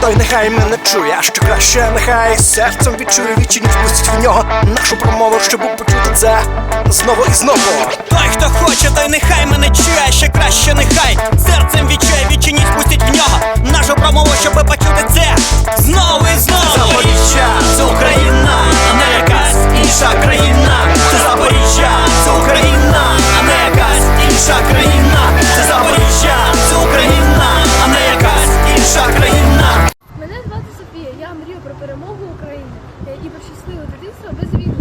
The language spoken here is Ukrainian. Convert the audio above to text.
той нехай мене чує, а що краще, нехай серцем відчує відчиніть, пустить в нього нашу промову, щоб почути це знову і знову. Той, хто хоче, той нехай мене чує, ще краще нехай серцем відчує, відчиніть, впустить в нього нашу промову, щоб почути перемогу України е, і про щасливе дитинство без війни.